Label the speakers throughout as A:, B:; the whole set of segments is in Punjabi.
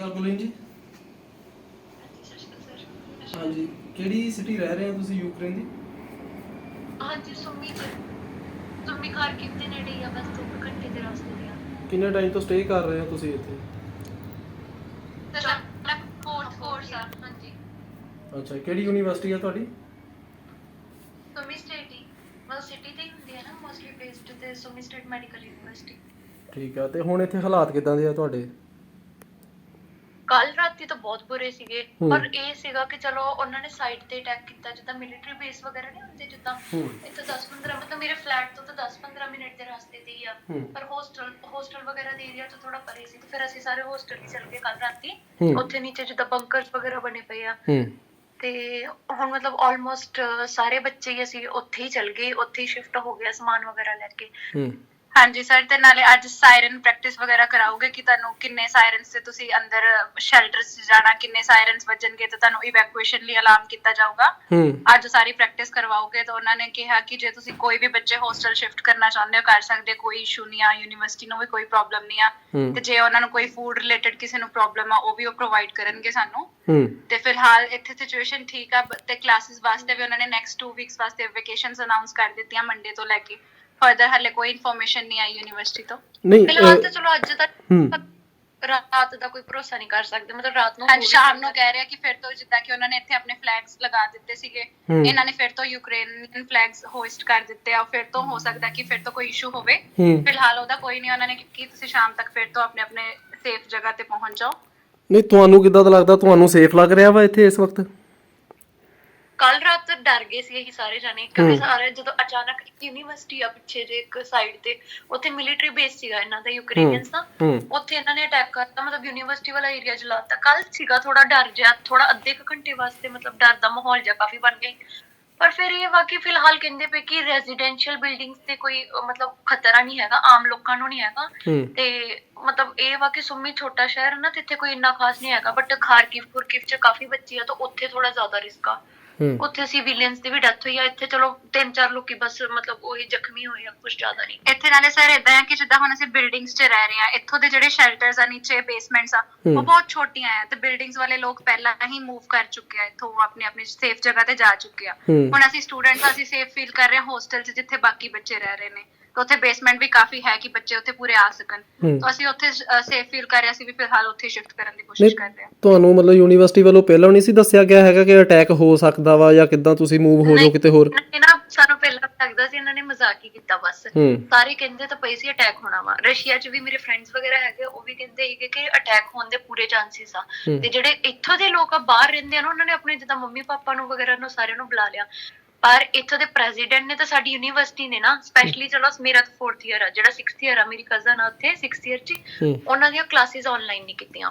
A: ਅਕਾਲ ਗੁਲੀਨ ਜੀ। ਹਾਂਜੀ ਕਿਹੜੀ ਸਿਟੀ ਰਹਿ ਰਹੇ ਹੋ ਤੁਸੀਂ ਯੂਕਰੇਨ ਦੀ?
B: ਹਾਂਜੀ ਸੁਮੀ ਸੁਮੀ ਘਰ ਕਿੰਨੇ ਨੇੜੇ ਆ ਬਸ 2 ਘੰਟੇ ਦੇ ਰਸਤੇ ਤੇ ਆ।
A: ਕਿੰਨੇ ਟਾਈਮ ਤੋਂ ਸਟੇ ਕਰ ਰਹੇ ਹੋ ਤੁਸੀਂ ਇੱਥੇ?
B: ਸਾਡਾ ਫੋਰਥ ਕੋਰਸ ਆ ਹਾਂਜੀ।
A: ਅੱਛਾ ਕਿਹੜੀ ਯੂਨੀਵਰਸਿਟੀ ਆ ਤੁਹਾਡੀ?
B: ਸੁਮੀ ਸਟੇਟ ਹੀ। ਮਤਲਬ ਸਿਟੀ ਤੇ ਹੀ ਹੁੰਦੀ ਹੈ ਨਾ ਮੋਸਟਲੀ ਬੇਸਡ ਤੇ ਸੁਮੀ ਸਟੇਟ ਮੈਡੀਕਲ ਯੂਨੀਵਰਸਿਟੀ
A: ਠੀਕ ਆ ਤੇ ਹੁਣ ਇੱਥੇ ਹਾਲਾਤ ਕਿਦਾਂ ਦੇ ਆ ਤੁਹਾਡੇ?
B: ਕੱਲ ਰਾਤੀ ਤਾਂ ਬਹੁਤ ਬੁਰੇ ਸੀਗੇ। ਪਰ ਇਹ ਸੀਗਾ ਕਿ ਚਲੋ ਉਹਨਾਂ ਨੇ ਸਾਈਡ ਤੇ ਅਟੈਕ ਕੀਤਾ ਜਿੱਦਾਂ ਮਿਲਟਰੀ ਬੇਸ ਵਗੈਰਾ ਨਹੀਂ ਹੁੰਦੇ ਜਿੱਦਾਂ। ਇੱਥੇ 10-15 ਮਤਲਬ ਮੇਰੇ ਫਲੈਟ ਤੋਂ ਤਾਂ 10-15 ਮਿੰਟ ਦੇ ਰਸਤੇ ਤੇ ਹੀ ਆ। ਪਰ ਹੋਸਟਲ ਹੋਸਟਲ ਵਗੈਰਾ ਦੇ ਏਰੀਆ ਤੋਂ ਥੋੜਾ ਪਰੇ ਸੀ ਤੇ ਫਿਰ ਅਸੀਂ ਸਾਰੇ ਹੋਸਟਲ ਹੀ ਚਲ ਗਏ ਕੱਲ ਰਾਤੀ। ਉੱਥੇ ਨੀਚੇ ਜਿੱਦਾਂ ਬੰਕਰਸ ਵਗੈਰਾ ਬਣੇ ਪਏ ਆ। ਤੇ ਹੁਣ ਮਤਲਬ ਆਲਮੋਸਟ ਸਾਰੇ ਬੱਚੇ ਹੀ ਅਸੀਂ ਉੱਥੇ ਹੀ ਚਲ ਗਏ ਉੱਥੇ ਹੀ ਸ਼ਿਫਟ ਹੋ ਗਿਆ ਸਮਾਨ ਵਗੈਰਾ ਲੈ ਕੇ।
C: ਹਾਂਜੀ ਸਰ ਤੇ ਨਾਲੇ ਅੱਜ ਸਾਇਰਨ ਪ੍ਰੈਕਟਿਸ ਵਗੈਰਾ ਕਰਾਓਗੇ ਕਿ ਤੁਹਾਨੂੰ ਕਿੰਨੇ ਸਾਇਰਨਸ ਤੇ ਤੁਸੀਂ ਅੰਦਰ ਸ਼ੈਲਟਰਸ 'ਚ ਜਾਣਾ ਕਿੰਨੇ ਸਾਇਰਨਸ ਵੱਜਣਗੇ ਤੇ ਤੁਹਾਨੂੰ ਇਵੈਕੂਏਸ਼ਨ ਲਈ ਅਲਾਰਮ ਕੀਤਾ ਜਾਊਗਾ?
A: ਹੂੰ।
C: ਅੱਜ ਸਾਰੀ ਪ੍ਰੈਕਟਿਸ ਕਰਵਾਓਗੇ ਤਾਂ ਉਹਨਾਂ ਨੇ ਕਿਹਾ ਕਿ ਜੇ ਤੁਸੀਂ ਕੋਈ ਵੀ ਬੱਚੇ ਹੋਸਟਲ ਸ਼ਿਫਟ ਕਰਨਾ ਚਾਹੁੰਦੇ ਹੋ ਕਰ ਸਕਦੇ ਹੋ, ਕੋਈ ਇਸ਼ੂ ਨਹੀਂ ਆ ਯੂਨੀਵਰਸਿਟੀ ਨੂੰ ਵੀ ਕੋਈ ਪ੍ਰੋਬਲਮ ਨਹੀਂ ਆ।
A: ਹੂੰ।
C: ਤੇ ਜੇ ਉਹਨਾਂ ਨੂੰ ਕੋਈ ਫੂਡ ਰਿਲੇਟਡ ਕਿਸੇ ਨੂੰ ਪ੍ਰੋਬਲਮ ਆ ਉਹ ਵੀ ਉਹ ਪ੍ਰੋਵਾਈਡ ਕਰਨਗੇ ਸਾਨੂੰ।
A: ਹੂੰ।
C: ਤੇ ਫਿਲਹਾਲ ਇੱਥੇ ਸਿਚੁਏਸ਼ਨ ਠੀਕ ਆ ਬ- ਤੇ ਕਲਾਸਿਸ ਵਾਸਤੇ ਵੀ ਉਹਨਾਂ ਨੇ ਨੈਕਸਟ 2 ਵੀਕਸ ਵਾਸਤੇ ਵੈਕੇਸ਼ਨਸ ਅਨਾਉਂਸ ਕਰ ਦਿੱਤੀਆਂ ਮੰਡੇ ਤੋਂ ਲੈ ਕੇ। ਫਰਦਰ ਹਲੇ ਕੋਈ ਇਨਫੋਰਮੇਸ਼ਨ ਨਹੀਂ ਆਈ ਯੂਨੀਵਰਸਿਟੀ ਤੋਂ।
A: ਨਹੀਂ
B: ਫਿਲਹਾਲ ਤਾਂ ਚਲੋ ਅੱਜ ਤੱਕ ਰਾਤ ਦਾ ਕੋਈ ਭਰੋਸਾ ਨਹੀਂ ਕਰ ਸਕਦੇ। ਮਤਲਬ ਰਾਤ ਨੂੰ ਵੀ
C: ਸ਼ਾਮ। ਨੂੰ ਕਹਿ ਰਿਹਾ ਕਿ ਫਿਰ ਤੋਂ ਜਿੱਦਾਂ ਕਿ ਉਹਨਾਂ ਨੇ ਇੱਥੇ ਆਪਣੇ ਫਲੈਗਸ ਲਗਾ ਦਿੱਤੇ ਸੀਗੇ। ਇਹਨਾਂ ਨੇ ਫਿਰ ਤੋਂ ਯੂਕਰੇਨੀਅਨ ਫਲੈਗਸ ਹੋਇਸਟ ਕਰ ਦਿੱਤੇ ਆ। ਫਿਰ ਤੋਂ ਹੋ ਸਕਦਾ ਕਿ ਫਿਰ ਤੋਂ ਕੋਈ ਇਸ਼ੂ ਹੋਵੇ। ਫਿਲਹਾਲ ਉਹਦਾ ਕੋਈ ਨਹੀਂ ਉਹਨਾਂ ਨੇ ਕਿ ਤੁਸੀਂ ਸ਼ਾਮ ਤੱਕ ਫਿਰ ਤੋਂ ਆਪਣੇ ਆਪਣੇ ਸੇਫ ਜਗ੍ਹਾ ਤੇ ਪਹੁੰਚ ਜਾਓ।
A: ਨਹੀਂ ਤੁਹਾਨੂੰ ਕਿੱਦਾਂ ਦਾ ਲੱਗਦਾ? ਤੁਹਾਨੂੰ ਸੇਫ ਲੱਗ ਰਿਹਾ ਵਾ ਇੱਥੇ ਇਸ ਵਕਤ?
B: ਕੱਲ ਰਾਤ ਡਰ ਗਏ ਸੀ ਅਸੀਂ ਸਾਰੇ ਜਾਣੇ ਕਿਉਂਕਿ। ਸਾਰੇ ਜਦੋਂ ਅਚਾਨਕ ਯੂਨੀਵਰਸਿਟੀ ਆ ਪਿੱਛੇ ਜੇ ਇੱਕ ਸਾਈਡ ਤੇ ਉੱਥੇ ਮਿਲਟਰੀ ਬੇਸ ਸੀਗਾ ਇਹਨਾਂ ਦਾ ਯੂਕਰੇਨੀਅਨਸ ਦਾ ਉੱਥੇ ਇਹਨਾਂ ਨੇ ਅਟੈਕ ਕਰਤਾ ਮਤਲਬ ਯੂਨੀਵਰਸਿਟੀ ਵਾਲਾ ਏਰੀਆ ਜਲਾਤਾ ਕੱਲ ਸੀਗਾ ਥੋੜਾ ਡਰ ਜਿਹਾ ਥੋੜਾ ਅੱਧੇ ਕੁ ਘੰਟੇ ਵਾਸਤੇ ਮਤਲਬ ਡਰ ਦਾ ਮਾਹੌਲ ਜਿਹਾ ਕਾਫੀ ਬਣ ਗਿਆ। ਪਰ ਫਿਰ ਇਹ ਵਾ ਕਿ ਫਿਲਹਾਲ ਕਹਿੰਦੇ ਪਏ ਕਿ ਰੈਜ਼ੀਡੈਂਸ਼ੀਅਲ ਬਿਲਡਿੰਗਸ ਤੇ ਕੋਈ ਮਤਲਬ ਖਤਰਾ ਨਹੀਂ ਹੈਗਾ ਆਮ ਲੋਕਾਂ ਨੂੰ ਨਹੀਂ ਹੈਗਾ। ਤੇ ਮਤਲਬ ਇਹ ਵਾ ਕਿ ਸੁਮੀ ਛੋਟਾ ਸ਼ਹਿਰ ਹੈ ਨਾ ਤੇ ਇੱਥੇ ਕੋਈ ਇੰਨਾ ਖਾਸ ਨਹੀਂ ਹੈਗਾ ਬਟ ਖਾਰਕਿਵ ਖੁਰਕਿਵ ਚ ਕਾਫੀ ਬੱਚੇ ਆ ਤਾਂ ਉੱਥੇ ਥੋੜਾ ਜ਼ਿਆਦਾ ਰਿਸਕ ਆ। ਉੱਥੇ ਸਿਵਿਲੀਅਨਸ ਦੀ ਵੀ ਡੈਥ ਹੋਈ ਆ ਇੱਥੇ ਚਲੋ ਤਿੰਨ ਚਾਰ ਲੋਕੀ ਬਸ ਮਤਲਬ ਉਹੀ ਜ਼ਖਮੀ ਹੋਏ ਆ ਕੁਝ ਜ਼ਿਆਦਾ ਨਹੀਂ।
C: ਇੱਥੇ ਨਾਲੇ ਸਰ ਇਦਾਂ ਹੈ ਕਿ ਜਿੱਦਾਂ ਹੁਣ ਅਸੀਂ ਬਿਲਡਿੰਗਸ 'ਚ ਰਹਿ ਰਹੇ ਆ ਇੱਥੋਂ ਦੇ ਜਿਹੜੇ ਸ਼ੈਲਟਰਸ ਆ ਨੀਚੇ ਬੇਸਮੈਂਟਸ ਆ। ਉਹ ਬਹੁਤ ਛੋਟੀਆਂ ਆ ਤੇ ਬਿਲਡਿੰਗਸ ਵਾਲੇ ਲੋਕ ਪਹਿਲਾਂ ਹੀ ਮੂਵ ਕਰ ਚੁੱਕੇ ਆ ਇੱਥੋਂ ਆਪਣੀ ਆਪਣੀ ਸੇਫ ਜਗ੍ਹਾ ਤੇ ਜਾ ਚੁੱਕੇ ਆ। ਹੁਣ ਅਸੀਂ ਸਟੂਡੈਂਟਸ ਅਸੀਂ ਸੇਫ ਫੀਲ ਕਰ ਰਹੇ ਹਾਂ ਹੋਸਟਲ 'ਚ ਜਿੱਥੇ ਬਾਕੀ ਬੱਚੇ ਰਹਿ ਰਹੇ ਨੇ। ਤੇ ਉੱਥੇ ਬੇਸਮੈਂਟ ਵੀ ਕਾਫੀ ਹੈ ਕਿ ਬੱਚੇ ਉੱਥੇ ਪੂਰੇ ਆ ਸਕਣ। ਤਾਂ ਅਸੀਂ ਉੱਥੇ ਸੇਫ ਫੀਲ ਕਰ ਰਹੇ ਅਸੀਂ ਵੀ ਫਿਲਹਾਲ ਉੱਥੇ ਸ਼ਿਫਟ ਕਰਨ ਦੀ
A: ਨਹੀਂ
C: ਕੋਸ਼ਿਸ਼ ਕਰ ਰਹੇ ਹਾਂ।
A: ਤੁਹਾਨੂੰ ਮਤਲਬ ਯੂਨੀਵਰਸਿਟੀ ਵੱਲੋਂ ਪਹਿਲਾਂ ਨਹੀਂ ਸੀ ਦੱਸਿਆ ਗਿਆ ਹੈਗਾ ਕਿ ਅਟੈਕ ਹੋ ਸਕਦਾ ਵਾ ਜਾਂ ਕਿੱਦਾਂ ਤੁਸੀਂ ਮੂਵ ਹੋ ਜਾਓ
B: ਨਹੀਂ।
A: ਕਿਤੇ ਹੋਰ?
B: ਇਹ ਨਾ ਸਾਨੂੰ ਪਹਿਲਾਂ ਲੱਗਦਾ ਸੀ ਇਹਨਾਂ ਨੇ ਮਜ਼ਾਕ ਹੀ ਕੀਤਾ ਬਸ। ਸਾਰੇ ਕਹਿੰਦੇ ਤਾਂ ਪਈ ਸੀ ਅਟੈਕ ਹੋਣਾ ਵਾ। ਰਸ਼ੀਆ 'ਚ ਵੀ ਮੇਰੇ ਫਰੈਂਡਸ ਵਗੈਰਾ ਹੈਗੇ ਉਹ ਵੀ ਕਹਿੰਦੇ ਸੀਗੇ ਕਿ ਅਟੈਕ ਹੋਣ ਦੇ ਪੂਰੇ ਚਾਂਸਸ ਆ। ਤੇ ਜਿਹੜੇ ਇੱਥੋਂ ਦੇ ਲੋਕ ਆ ਬਾਹਰ ਰਹਿੰਦੇ ਆ ਨਾ ਉਹਨਾਂ ਨੇ ਆਪਣੇ ਜਿੱਦਾਂ ਮੰਮੀ ਪਾਪਾ ਨੂੰ ਵਗੈਰਾ ਨੂੰ ਸਾਰਿਆਂ ਨੂੰ ਬੁਲਾ ਲਿਆ। ਪਰ ਇੱਥੋਂ ਦੇ ਪ੍ਰੈਜ਼ੀਡੈਂਟ ਨੇ ਤਾਂ ਸਾਡੀ ਯੂਨੀਵਰਸਿਟੀ ਨੇ ਨਾ ਸਪੈਸ਼ਲੀ ਚਲੋ ਮੇਰਾ ਤਾਂ 4th ਇਅਰ ਆ ਜਿਹੜਾ 6th ਇਅਰ ਆ ਮੇਰੀ ਕਜ਼ਨ ਆ ਉੱਥੇ 6th ਇਅਰ 'ਚ ਉਹਨਾਂ ਦੀਆਂ ਕਲਾਸਿਸ ਆਨਲਾਈਨ ਨਹੀਂ ਕੀਤੀਆਂ।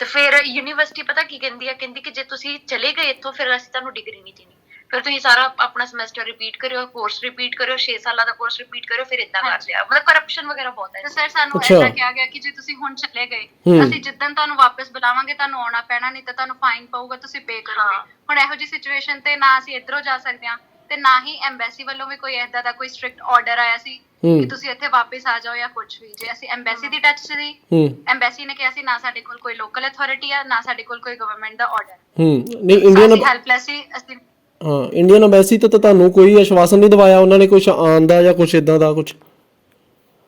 B: ਤੇ ਫਿਰ ਯੂਨੀਵਰਸਿਟੀ ਪਤਾ ਕੀ ਕਹਿੰਦੀ ਆ? ਕਹਿੰਦੀ ਕਿ ਜੇ ਤੁਸੀਂ ਚਲੇ ਗਏ ਇੱਥੋਂ ਫਿਰ ਅਸੀਂ ਤੁਹਾਨੂੰ ਡਿਗਰੀ ਨਹੀਂ ਦੇਣੀ। ਫਿਰ ਤੁਸੀਂ ਸਾਰਾ ਆਪਣਾ ਸਮੈਸਟਰ ਰਿਪੀਟ ਕਰਿਓ ਕੋਰਸ ਰਿਪੀਟ ਕਰਿਓ 6 ਸਾਲਾਂ ਦਾ ਕੋਰਸ ਰਿਪੀਟ ਕਰਿਓ ਫਿਰ ਇਦਾਂ ਕਰ ਲਿਆ। ਮਤਲਬ ਕਰਪਸ਼ਨ ਵਗੈਰਾ ਬਹੁਤ ਹੈ।
C: ਤੇ ਸਰ ਸਾਨੂੰ
A: ਅੱਛਾ।
C: ਐਸਾ ਕਿਹਾ ਗਿਆ ਕਿ ਜੇ ਤੁਸੀਂ ਹੁਣ ਚਲੇ ਗਏ
A: ਹੂੰ।
C: ਅਸੀਂ ਜਿੱਦਣ ਤੁਹਾਨੂੰ ਵਾਪਸ ਬੁਲਾਵਾਂਗੇ ਤੁਹਾਨੂੰ ਆਉਣਾ ਪੈਣਾ ਨਹੀਂ ਤਾਂ ਤੁਹਾਨੂੰ ਫਾਈਨ ਪਊਗਾ ਤੁਸੀਂ ਪੇ ਕਰੋਗੇ। ਹੁਣ ਇਹੋ ਜੀ ਸਿਚੁਏਸ਼ਨ ਤੇ ਨਾ ਅਸੀਂ ਇਧਰੋਂ ਜਾ ਸਕਦੇ ਹਾਂ ਤੇ ਨਾ ਹੀ ਐਮਬੈਸੀ ਵੱਲੋਂ ਵੀ ਕੋਈ ਏਦਾਂ ਦਾ ਕੋਈ ਸਟ੍ਰਿਕਟ ਆਰਡਰ ਆਇਆ ਸੀ
A: ਹੂੰ।
C: ਕਿ ਤੁਸੀਂ ਇੱਥੇ ਵਾਪਸ ਆ ਜਾਓ ਜਾਂ ਕੁਝ ਵੀ। ਜੇ ਅਸੀਂ ਐਮਬੈਸੀ ਦੀ ਟੱਚ ਸੀ
A: ਹੂੰ।
C: ਐਮਬੈਸੀ ਨੇ ਕਿਹਾ ਸੀ ਨਾ ਸਾਡੇ ਕੋਲ ਕੋਈ ਲੋਕਲ ਅਥਾਰਟੀ ਆ ਨਾ ਸਾਡੇ ਕੋਲ ਕੋਈ ਗਵਰਨਮੈਂਟ ਦਾ ਆਰਡਰ
A: ਹੂੰ। ਨਹੀਂ ਇੰਡੀਅਨ
C: ਅਸੀਂ ਹੈਲਪਲੈਸ ਸੀ ਅਸੀਂ
A: ਹਾਂ ਇੰਡੀਅਨ ਐਮਬੈਸੀ ਤੇ ਤਾਂ ਤੁਹਾਨੂੰ ਕੋਈ ਆਸ਼ਵਾਸਨ ਨਹੀਂ ਦਵਾਇਆ? ਉਹਨਾਂ ਨੇ ਕੁਝ ਆਉਣ ਦਾ ਜਾਂ ਕੁਝ ਇਦਾਂ ਦਾ ਕੁਝ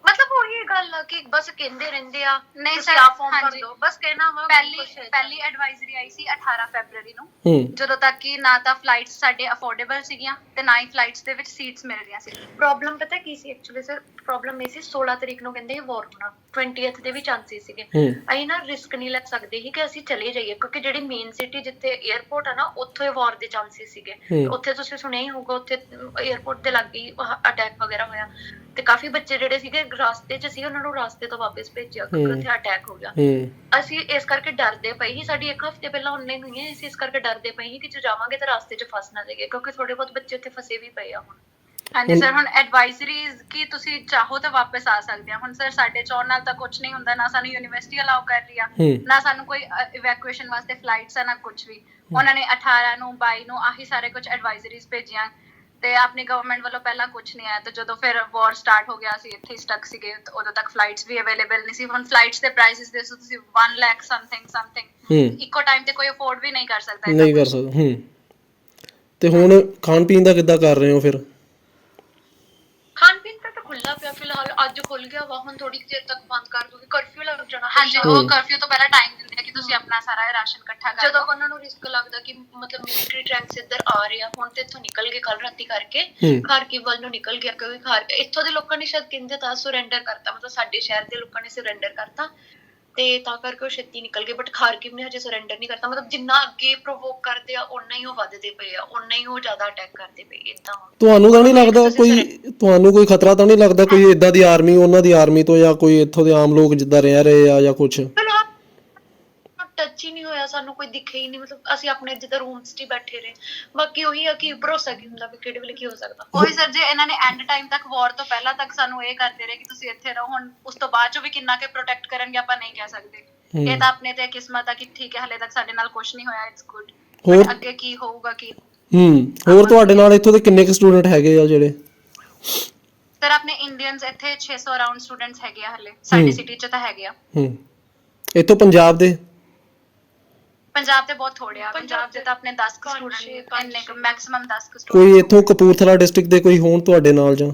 B: ਮਤਲਬ ਉਹੀ ਗੱਲ ਆ ਕਿ ਬਸ ਕਹਿੰਦੇ ਰਹਿੰਦੇ ਆ
C: ਨਹੀਂ
B: ਤੁਸੀਂ
C: sir,
B: ਆ ਫਾਰਮ ਭਰ
C: ਹਾਂਜੀ।
B: ਦਿਓ। ਬਸ ਕਹਿਣਾ ਵਾ
C: ਪਹਿਲੀ। ਪਹਿਲੀ ਐਡਵਾਈਜ਼ਰੀ ਆਈ ਸੀ 18 ਫੈਬਰੂਰੀ ਨੂੰ।
A: ਹੂੰ।
C: ਜਦੋਂ ਤੱਕ ਕਿ ਨਾ ਤਾਂ ਫਲਾਈਟਸ ਸਾਡੇ ਅਫੋਰਡੇਬਲ ਸੀਗੀਆਂ ਤੇ ਨਾ ਹੀ ਫਲਾਈਟਸ ਦੇ ਵਿੱਚ ਸੀਟਸ ਮਿਲ ਰਹੀਆਂ ਸੀ।
B: ਪ੍ਰੋਬਲਮ ਪਤਾ ਕੀ ਸੀ ਐਕਚੁਅਲੀ ਸਰ ਪ੍ਰੋਬਲਮ ਇਹ ਸੀ 16 ਤਰੀਕ ਨੂੰ ਕਹਿੰਦੇ ਵਾਰ ਹੋਣਾ। 20th ਦੇ ਵੀ ਚਾਂਸਸ ਸੀਗੇ।
A: ਹੂੰ।
B: ਅਸੀਂ ਨਾ ਰਿਸਕ ਨਹੀਂ ਲੈ ਸਕਦੇ ਸੀ ਕਿ ਅਸੀਂ ਚਲੇ ਜਾਈਏ ਕਿਉਂਕਿ ਜਿਹੜੀ ਮੇਨ ਸਿਟੀ ਜਿੱਥੇ 에ਅਰਪੋਰਟ ਆ ਨਾ ਉੱਥੇ ਵਾਰ ਦੇ ਚਾਂਸਸ ਸੀਗੇ।
A: ਹੂੰ।
B: ਉੱਥੇ ਤੁਸੀਂ ਸੁਣਿਆ ਹੀ ਹੋਊਗਾ ਉੱਥੇ 에ਅਰਪੋਰਟ ਦੇ ਲਾਗੇ ਅਟੈਕ ਵਗੈਰਾ ਹੋਇਆ। ਤੇ ਕਾਫੀ ਬੱਚੇ ਜਿਹੜੇ ਸੀਗੇ ਰਾਸਤੇ 'ਚ ਸੀ ਉਹਨਾਂ ਨੂੰ ਰਾਸਤੇ ਤੋਂ ਵਾਪਸ ਭੇਜਿਆ ਕਿਉਂਕਿ। ਉੱਥੇ ਅਟੈਕ ਹੋ ਗਿਆ। ਅਸੀਂ ਇਸ ਕਰਕੇ ਡਰਦੇ ਪਏ ਸੀ ਸਾਡੀ ਇੱਕ ਹਫ਼ਤੇ ਪਹਿਲਾਂ ਆਨਲਾਈਨ ਹੋਈ ਹੈ ਅਸੀਂ ਇਸ ਕਰਕੇ ਡਰਦੇ ਪਏ ਸੀ ਕਿ ਜੇ ਜਾਵਾਂਗੇ ਤਾਂ ਰਾਸਤੇ 'ਚ ਫਸ ਨਾ ਜਾਈਏ ਕਿਉਂਕਿ ਥੋੜੇ ਬਹੁਤ ਬੱਚੇ ਉੱਥੇ ਫਸੇ ਵੀ ਪਏ ਆ ਹੁਣ।
C: ਹਾਂਜੀ ਸਰ ਹੁਣ ਐਡਵਾਈਜ਼ਰੀਜ਼ ਕੀ ਤੁਸੀਂ ਚਾਹੋ ਤਾਂ ਵਾਪਸ ਆ ਸਕਦੇ ਆ। ਹੁਣ ਸਰ ਸਾਡੇ ਚੌਣ ਨਾਲ ਤਾਂ ਕੁਝ ਨਹੀਂ ਹੁੰਦਾ ਨਾ ਸਾਨੂੰ ਯੂਨੀਵਰਸਿਟੀ ਅਲਾਉ ਕਰ ਰਹੀ ਆ ਨਾ ਸਾਨੂੰ ਕੋਈ ਇਵੈਕੂਏਸ਼ਨ ਵਾਸਤੇ ਫਲਾਈਟਸ ਆ ਨਾ ਕੁਝ ਵੀ। ਉਹਨਾਂ ਨੇ 18 ਨੂੰ 22 ਨੂੰ ਆਹੀ ਸਾਰੇ ਕੁਝ ਐਡਵਾਈਜ਼ਰੀਜ਼ ਭੇਜੀਆਂ। ਤੇ ਆਪਣੀ ਗਵਰਨਮੈਂਟ ਵੱਲੋਂ ਪਹਿਲਾਂ ਕੁਝ ਨਹੀਂ ਆਇਆ ਤੇ ਜਦੋਂ ਫਿਰ ਵਾਰ ਸਟਾਰਟ ਹੋ ਗਿਆ ਸੀ ਇੱਥੇ ਸਟਕ ਸੀਗੇ ਉਦੋਂ ਤੱਕ ਫਲਾਈਟਸ ਵੀ ਅਵੇਲੇਬਲ ਨਹੀਂ ਸੀ। ਹੁਣ ਫਲਾਈਟਸ ਦੇ ਪ੍ਰਾਈਸਿਸ ਦੇ ਸੋ ਤੁਸੀਂ 1 ਲੱਖ ਸਮਥਿੰਗ ਸਮਥਿੰਗ ਇੱਕੋ ਟਾਈਮ ਤੇ ਕੋਈ ਅਫੋਰਡ ਵੀ ਨਹੀਂ ਕਰ ਸਕਦਾ
A: ਨਹੀਂ ਕਰ ਸਕਦਾ ਹੂੰ। ਤੇ ਹੁਣ ਖਾਣ ਪੀਣ ਦਾ ਕਿੱਦਾਂ ਕਰ ਰਹੇ ਹੋ ਫਿਰ?
B: ਖਾਣ ਪੀਣ ਦਾ ਤਾਂ ਖੁੱਲਾ ਪਿਆ ਫਿਲਹਾਲ ਅੱਜ ਖੁੱਲ ਗਿਆ ਵਾ ਹੁਣ ਥੋੜੀ ਦੇਰ ਤੱਕ ਬੰਦ ਕਰ ਦੂਗੀ ਕਰਫਿਊ ਲੱਗ ਜਾਣਾ।
C: ਹਾਂਜੀ ਉਹ ਕਰਫਿਊ ਤੋਂ ਪਹਿਲਾਂ ਟਾਈਮ ਕਿ ਤੁਸੀਂ ਆਪਣਾ ਸਾਰਾ ਰਾਸ਼ਨ ਇਕੱਠਾ ਕਰ
B: ਜਦੋਂ ਉਹਨਾਂ ਨੂੰ ਰਿਸਕ ਲੱਗਦਾ ਕਿ ਮਤਲਬ ਮਿਲਟਰੀ ਟੈਂਕਸ ਇੱਧਰ ਆ ਰਹੇ ਆ ਹੁਣ ਤੇ ਇੱਥੋਂ ਨਿਕਲ ਗਏ ਕੱਲ ਰਾਤੀ ਕਰਕੇ। ਖਾਰਕਿਵ ਵੱਲ ਨੂੰ ਨਿਕਲ ਗਿਆ ਕਿਉਂਕਿ ਖਾਰ ਇੱਥੋਂ ਦੇ ਲੋਕਾਂ ਨੇ ਸ਼ਾਇਦ ਕਹਿੰਦੇ ਤਾਂ ਸਰੈਂਡਰ ਕਰਤਾ ਮਤਲਬ ਸਾਡੇ ਸ਼ਹਿਰ ਦੇ ਲੋਕਾਂ ਨੇ ਸਰੈਂਡਰ ਕਰਤਾ ਤੇ ਤਾਂ ਕਰਕੇ ਉਹ ਛੇਤੀ ਨਿਕਲ ਗਏ ਬਟ ਖਾਰਕਿਵ ਨੇ ਹਜੇ ਸਰੈਂਡਰ ਨਹੀਂ ਕਰਤਾ ਮਤਲਬ ਜਿੰਨਾ ਅੱਗੇ ਪ੍ਰੋਵੋਕ ਕਰਦੇ ਆ ਓਨਾ ਹੀ ਉਹ ਵੱਧਦੇ ਪਏ ਆ ਓਨਾ ਹੀ ਉਹ ਜ਼ਿਆਦਾ ਅਟੈਕ ਕਰਦੇ ਪਏ ਇਦਾਂ
A: ਤੁਹਾਨੂੰ ਤਾਂ ਨਹੀਂ ਲੱਗਦਾ ਕੋਈ ਤੁਹਾਨੂੰ ਕੋਈ ਖਤਰਾ ਤਾਂ ਨਹੀਂ ਲੱਗਦਾ ਕੋਈ ਇਦਾਂ ਦੀ ਆਰਮੀ ਉਹਨਾਂ ਦੀ ਆਰਮੀ ਤੋਂ ਜਾਂ ਕੋਈ ਇੱਥੋਂ ਦੇ ਆਮ ਲੋਕ ਜਿੱਦਾਂ ਰਹਿ ਰਹੇ ਆ ਜਾਂ ਕੁਝ
B: ਟੱਚ ਹੀ ਨਹੀਂ ਹੋਇਆ ਸਾਨੂੰ ਕੋਈ ਦਿਖੇ ਹੀ ਨਹੀਂ ਮਤਲਬ ਅਸੀਂ ਆਪਣੇ ਜਿੱਦਾਂ ਰੂਮਸ 'ਚ ਹੀ ਬੈਠੇ ਰਹੇ। ਬਾਕੀ ਉਹੀ ਆ ਕਿ ਭਰੋਸਾ ਕੀ ਹੁੰਦਾ ਵੀ ਕਿਹੜੇ ਵੇਲੇ ਕੀ ਹੋ ਸਕਦਾ।
C: ਉਹੀ ਸਰ ਜੇ ਇਹਨਾਂ ਨੇ ਐਂਡ ਟਾਈਮ ਤੱਕ ਵਾਰ ਤੋਂ ਪਹਿਲਾਂ ਤੱਕ ਸਾਨੂੰ ਇਹ ਕਰਦੇ ਰਹੇ ਕਿ ਤੁਸੀਂ ਇੱਥੇ ਰਹੋ ਹੁਣ ਉਸ ਤੋਂ ਬਾਅਦ ਚੋਂ ਵੀ ਕਿੰਨਾ ਕੇ ਪ੍ਰੋਟੈਕਟ ਕਰਨਗੇ ਆਪਾਂ ਨਹੀਂ ਕਹਿ ਸਕਦੇ। ਇਹ ਤਾਂ ਆਪਣੇ ਤੇ ਕਿਸਮਤ ਆ ਕਿ ਠੀਕ ਹੈ ਹਲੇ ਤੱਕ ਸਾਡੇ ਨਾਲ ਕੁਝ ਨਹੀਂ ਹੋਇਆ ਇਟਸ ਗੁੱਡ
A: ਹੋਰ?
C: ਅੱਗੇ ਕੀ ਹੋਊਗਾ ਕੀ
A: ਹੂੰ ਹੋਰ ਤੁਹਾਡੇ ਨਾਲ ਇੱਥੋਂ ਦੇ ਕਿੰਨੇ ਕੁ ਸਟੂਡੈਂਟ ਹੈਗੇ ਆ ਜਿਹੜੇ?
C: ਸਰ ਆਪਣੇ ਇੰਡੀਅਨਸ ਇੱਥੇ 600 ਅਰਾਊਂਡ ਸਟੂਡੈਂਟਸ ਹੈਗੇ ਆ ਹਲੇ ਸਾਡੀ। ਸਿਟੀ 'ਚ ਤਾਂ ਹੈਗੇ ਆ।
A: ਹੂੰ। ਇੱਥੋਂ ਪੰਜਾਬ ਦੇ?
C: ਪੰਜਾਬ ਤੇ ਬਹੁਤ ਥੋੜੇ ਆ। ਪੰਜਾਬ ਦੇ ਤਾਂ ਆਪਣੇ 10
B: ਪੰਜ
C: ਸਟੂਡੈਂਟ ਇੰਨੇ। ਮੈਕਸਿਮਮ 10
A: ਕੋਈ
C: ਸਟੂਡੈਂਟ
A: ਇੱਥੋਂ ਕਪੂਰਥਲਾ ਡਿਸਟ੍ਰਿਕਟ ਦੇ ਕੋਈ ਹੋਣ ਤੁਹਾਡੇ ਨਾਲ ਜਾਂ?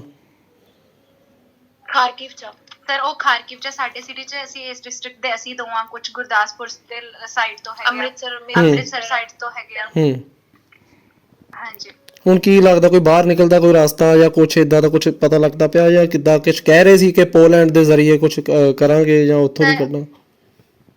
B: ਖਾਰਕਿਵ 'ਚ।
C: ਸਰ ਉਹ ਖਾਰਕਿਵ 'ਚ ਸਾਡੇ ਸਿਟੀ 'ਚ ਅਸੀਂ ਇਸ ਡਿਸਟ੍ਰਿਕਟ ਦੇ ਅਸੀਂ ਦੋ ਆ ਕੁਝ ਗੁਰਦਾਸਪੁਰ ਦੇ ਸਾਈਡ ਤੋਂ ਹੈਗੇ ਆ।
B: ਅੰਮ੍ਰਿਤਸਰ ਮੇ
C: ਅੰਮ੍ਰਿਤਸਰ ਸਾਈਡ ਤੋਂ ਹੈਗੇ ਆ।
A: ਹੂੰ।
C: ਹਾਂਜੀ।
A: ਹੁਣ ਕੀ ਲੱਗਦਾ ਕੋਈ ਬਾਹਰ ਨਿਕਲਦਾ ਕੋਈ ਰਸਤਾ ਜਾਂ ਕੁਝ ਇਦਾਂ ਦਾ ਕੁਝ ਪਤਾ ਲੱਗਦਾ ਪਿਆ ਜਾਂ ਕਿੱਦਾਂ ਕੁਝ ਕਹਿ ਰਹੇ ਸੀ ਕਿ ਪੋਲੈਂਡ ਦੇ ਜ਼ਰੀਏ ਕੁਝ ਕਰਾਂਗੇ ਜਾਂ ਉੱਥੋਂ ਦੀ ਕੱਢਾਂ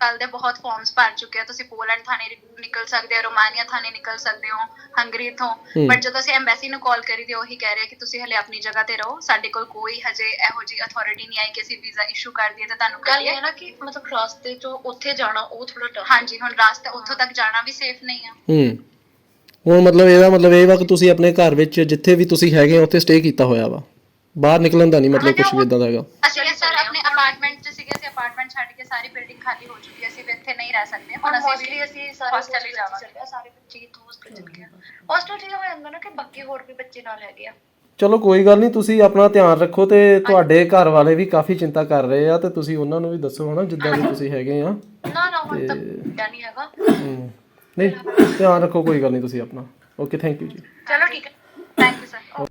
C: ਕੱਲ ਦੇ ਬਹੁਤ ਫਾਰਮਸ ਭਰ ਚੁੱਕੇ ਆ। ਤੁਸੀਂ ਪੋਲੈਂਡ ਥਾਣੇ ਨਿਕਲ ਸਕਦੇ ਹੋ ਰੋਮਾਨੀਆ ਥਾਣੇ ਨਿਕਲ ਸਕਦੇ ਹੋ ਹੰਗਰੀ ਤੋਂ
A: ਹੂੰ।
C: ਬਟ ਜਦੋਂ ਅਸੀਂ ਐਮਬੈਸੀ ਨੂੰ ਕਾਲ ਕਰੀ ਤੇ ਉਹੀ ਕਹਿ ਰਹੇ ਆ ਕਿ ਤੁਸੀਂ ਹਲੇ ਆਪਣੀ ਜਗ੍ਹਾ ਤੇ ਰਹੋ। ਸਾਡੇ ਕੋਲ ਕੋਈ ਹਜੇ ਇਹੋ ਜੀ ਅਥਾਰਟੀ ਨਹੀਂ ਆਈ ਕਿ ਅਸੀਂ ਵੀਜ਼ਾ ਇਸ਼ੂ ਕਰ ਦਈਏ ਤੇ ਤੁਹਾਨੂੰ
B: ਗੱਲ ਇਹ ਹੈ ਨਾ ਕਿ ਮਤਲਬ ਰਾਸਤੇ 'ਚੋਂ ਉੱਥੇ ਜਾਣਾ ਉਹ ਥੋੜਾ ਟਫ
C: ਹਾਂਜੀ ਹੁਣ ਰਾਸਤਾ ਉੱਥੋਂ ਤੱਕ ਜਾਣਾ ਵੀ ਸੇਫ ਨਹੀਂ ਆ।
A: ਹੂੰ। ਹੁਣ ਮਤਲਬ ਇਹਦਾ ਮਤਲਬ ਇਹ ਵਾ ਕਿ ਤੁਸੀਂ ਆਪਣੇ ਘਰ ਵਿੱਚ ਜਿੱਥੇ ਵੀ ਤੁਸੀਂ ਹੈਗੇ ਆ ਉੱਥੇ ਸਟੇ ਕੀਤਾ ਹੋਇਆ ਵਾ। ਬਾਹਰ ਨਿਕਲਣ ਦਾ ਨਹੀਂ ਮਤਲਬ ਕੁਝ ਵੀ ਇਦਾਂ ਦਾ ਹੈਗਾ।
C: ਅਸੀਂ
B: ਚਲੇ
C: ਸਰ
B: ਚੱਲੇ
C: ਆਪਣੇ
B: ਹਾਂ।
C: ਅਪਾਰਟਮੈਂਟ 'ਚ ਸੀਗੇ ਅਸੀਂ ਅਪਾਰਟਮੈਂਟ ਛੱਡ ਕੇ ਸਾਰੀ ਬਿਲਡਿੰਗ ਖਾਲੀ ਹੋ ਚੁੱਕੀ ਹੈ ਅਸੀਂ ਵੀ ਇੱਥੇ ਨਹੀਂ ਰਹਿ ਸਕਦੇ।
B: ਹੁਣ
C: ਅਸੀਂ ਵੀ
B: ਅਸੀਂ ਸਾਰੇ
C: ਹੀ ਜਾਵਾਂਗੇ।
B: ਸਾਰੇ ਬੱਚੇ ਹੌਸਟਲ ਚਲੇ ਗਏ ਹੌਸਟਲ 'ਚ ਇਹ ਹੋ ਜਾਂਦਾ ਨਾ ਕਿ ਬਾਕੀ ਹੋਰ ਵੀ ਬੱਚੇ ਨਾਲ ਹੈਗੇ ਆ।
A: ਚਲੋ ਕੋਈ ਗੱਲ ਨਹੀਂ ਤੁਸੀਂ ਆਪਣਾ ਧਿਆਨ ਰੱਖੋ ਤੇ ਤੁਹਾਡੇ ਘਰ ਵਾਲੇ ਵੀ ਕਾਫੀ ਚਿੰਤਾ ਕਰ ਰਹੇ ਆ ਤੇ ਤੁਸੀਂ ਉਹਨਾਂ ਨੂੰ ਵੀ ਦੱਸੋ ਹਨਾ ਜਿੱਦਾਂ ਵੀ ਤੁਸੀਂ ਹੈਗੇ ਆ।
B: ਨਾ ਨਾ ਹੁਣ ਵੱਡਾ ਨਹੀਂ ਹੈਗਾ।
A: ਨਹੀਂ ਧਿਆਨ ਰੱਖੋ ਕੋਈ ਗੱਲ ਨਹੀਂ ਤੁਸੀਂ ਆਪਣਾ। ਓਕੇ ਥੈਂਕ ਯੂ ਜੀ।
B: ਚਲੋ ਠੀਕ ਹੈ।
C: Thank you sir